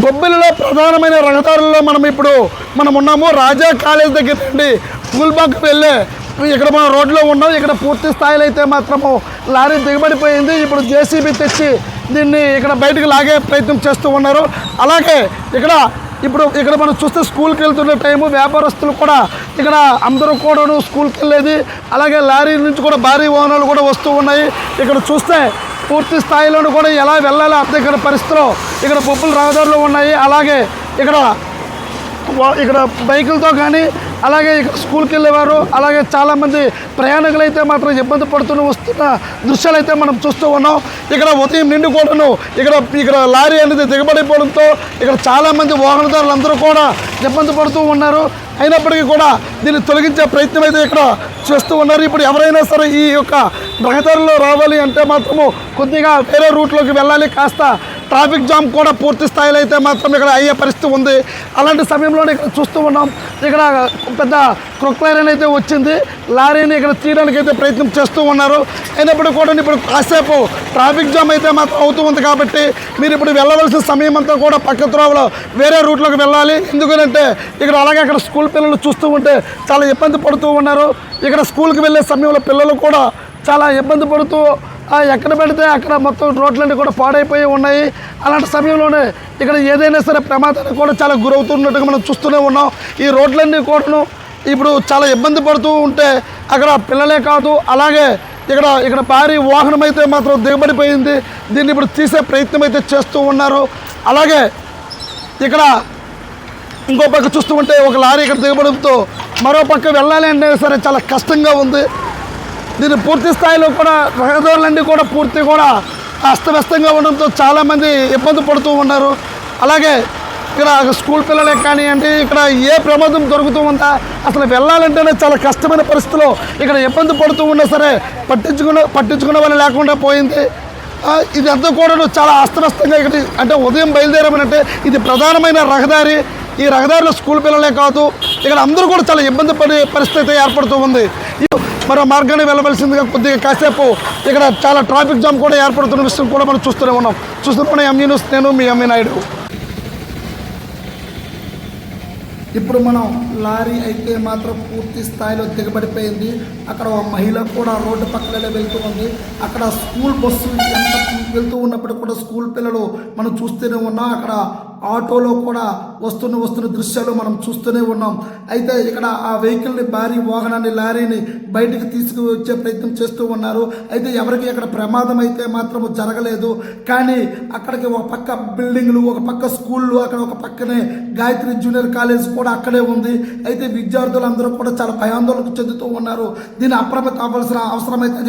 బొబ్బిలిలో ప్రధానమైన రహదారుల్లో మనం ఇప్పుడు మనం ఉన్నాము. రాజా కాలేజ్ దగ్గర నుండి గుల్బాగ్ వెళ్ళే ఇక్కడ మనం రోడ్లో ఉన్నాం. ఇక్కడ పూర్తి స్థాయిలో అయితే మాత్రము లారీ దిగబడిపోయింది. ఇప్పుడు జేసీబీ తెచ్చి దీన్ని ఇక్కడ బయటకు లాగే ప్రయత్నం చేస్తూ ఉన్నారు. అలాగే ఇక్కడ ఇప్పుడు ఇక్కడ మనం చూస్తే స్కూల్కి వెళ్తున్న టైము. వ్యాపారస్తులు కూడా ఇక్కడ అందరూ కూడాను స్కూల్కి వెళ్ళేది. అలాగే లారీ నుంచి కూడా భారీ వాహనాలు కూడా వస్తూ ఉన్నాయి. ఇక్కడ చూస్తే పూర్తి స్థాయిలోనూ కూడా ఎలా వెళ్ళాలో అర్థం ఇక్కడ పరిస్థితిలో ఇక్కడ బొబ్బులు రహదారులు ఉన్నాయి. అలాగే ఇక్కడ ఇక్కడ బైకులతో కానీ అలాగే ఇక్కడ స్కూల్కి వెళ్ళేవారు. అలాగే చాలామంది ప్రయాణికులు అయితే మాత్రం ఇబ్బంది పడుతూ వస్తున్న దృశ్యాలు అయితే మనం చూస్తూ ఉన్నాం. ఇక్కడ ఉదయం నిండి కూడాను ఇక్కడ ఇక్కడ లారీ అనేది దిగబడిపోవడంతో ఇక్కడ చాలామంది వాహనదారులు అందరూ కూడా ఇబ్బంది పడుతూ ఉన్నారు. అయినప్పటికీ కూడా దీన్ని తొలగించే ప్రయత్నం అయితే ఇక్కడ చేస్తూ ఉన్నారు. ఇప్పుడు ఎవరైనా సరే ఈ యొక్క రహదారిలో రావాలి అంటే మాత్రము కొద్దిగా వేరే రూట్లోకి వెళ్ళాలి. కాస్త ట్రాఫిక్ జామ్ కూడా పూర్తి స్థాయిలో అయితే మాత్రం ఇక్కడ అయ్యే పరిస్థితి ఉంది. అలాంటి సమయంలోనే ఇక్కడ చూస్తూ ఉన్నాం. ఇక్కడ పెద్ద క్రొక్లైన్ అయితే వచ్చింది. లారీని ఇక్కడ తీయడానికి అయితే ప్రయత్నం చేస్తూ ఉన్నారు. అయినప్పుడు కూడా ఇప్పుడు కాసేపు ట్రాఫిక్ జామ్ అయితే మాత్రం అవుతూ ఉంది కాబట్టి మీరు ఇప్పుడు వెళ్ళవలసిన సమయం అంతా కూడా పక్క త్రోవలో వేరే రూట్లోకి వెళ్ళాలి. ఎందుకంటే ఇక్కడ అలాగే అక్కడ స్కూల్ పిల్లలు చూస్తూ ఉంటే చాలా ఇబ్బంది పడుతూ ఉన్నారు. ఇక్కడ స్కూల్కి వెళ్ళే సమయంలో పిల్లలు కూడా చాలా ఇబ్బంది పడుతూ ఎక్కడ పెడితే అక్కడ మొత్తం రోడ్లన్నీ కూడా పాడైపోయి ఉన్నాయి. అలాంటి సమయంలోనే ఇక్కడ ఏదైనా సరే ప్రమాదానికి కూడా చాలా గురవుతున్నట్టుగా మనం చూస్తూనే ఉన్నాం. ఈ రోడ్లన్నీ కూడాను ఇప్పుడు చాలా ఇబ్బంది పడుతూ ఉంటే అక్కడ పిల్లలే కాదు అలాగే ఇక్కడ ఇక్కడ భారీ వాహనం అయితే మాత్రం దిగబడిపోయింది. దీన్ని ఇప్పుడు తీసే ప్రయత్నం అయితే చేస్తూ ఉన్నారు. అలాగే ఇక్కడ ఇంకో పక్క చూస్తూ ఉంటే ఒక లారీ ఇక్కడ దిగబడంతో మరో పక్క వెళ్ళాలి అంటే సరే చాలా కష్టంగా ఉంది. దీన్ని పూర్తి స్థాయిలో కూడా రహదారులన్నీ కూడా పూర్తి కూడా అస్తవ్యస్తంగా ఉండడంతో చాలామంది ఇబ్బంది పడుతూ ఉన్నారు. అలాగే ఇక్కడ స్కూల్ పిల్లలే కానివ్వండి ఇక్కడ ఏ ప్రమాదం దొరుకుతూ ఉందా అసలు వెళ్ళాలంటేనే చాలా కష్టమైన పరిస్థితిలో ఇక్కడ ఇబ్బంది పడుతూ ఉన్నా సరే పట్టించుకునే పట్టించుకునే వాళ్ళు లేకుండా పోయింది. ఇదంతా ఇది కూడా చాలా అస్తవ్యస్తంగా ఇక్కడ అంటే ఉదయం బయలుదేరామనంటే ఇది ప్రధానమైన రహదారి. ఈ రహదారిలో స్కూల్ పిల్లలే కాదు ఇక్కడ అందరూ కూడా చాలా ఇబ్బంది పడే పరిస్థితి ఏర్పడుతూ ఉంది. మరో మార్గాన్ని వెళ్ళవలసిందిగా కొద్దిగా కాసేపు ఇక్కడ చాలా ట్రాఫిక్ జామ్ కూడా ఏర్పడుతున్న విషయం కూడా మనం చూస్తూనే ఉన్నాం. చూస్తున్న ఎంఈ న్యూస్ నేను మీ ఎంఈ నాయుడు ఇప్పుడు మనం లారీ అయితే మాత్రం పూర్తి స్థాయిలో దిగబడిపోయింది. అక్కడ ఒక మహిళ కూడా రోడ్డు పక్కనే వెళ్తూ ఉంది. అక్కడ స్కూల్ బస్సు ఎంత వెళ్తూ ఉన్నప్పుడు కూడా స్కూల్ పిల్లలు మనం చూస్తూనే ఉన్నాం. అక్కడ ఆటోలో కూడా వస్తున్న వస్తున్న దృశ్యాలు మనం చూస్తూనే ఉన్నాం. అయితే ఇక్కడ ఆ వెహికల్ని భారీ వాహనాన్ని లారీని బయటికి తీసుకువచ్చే ప్రయత్నం చేస్తూ ఉన్నారు. అయితే ఎవరికి అక్కడ ప్రమాదం అయితే మాత్రం జరగలేదు. కానీ అక్కడికి ఒక పక్క బిల్డింగ్లు ఒక పక్క స్కూళ్ళు అక్కడ ఒక పక్కనే గాయత్రి జూనియర్ కాలేజ్ కూడా అక్కడే ఉంది. అయితే విద్యార్థులందరూ కూడా చాలా భయాందోళనకు చెందుతూ ఉన్నారు. దీన్ని అప్రమత్త అవ్వాల్సిన అవసరం అయితే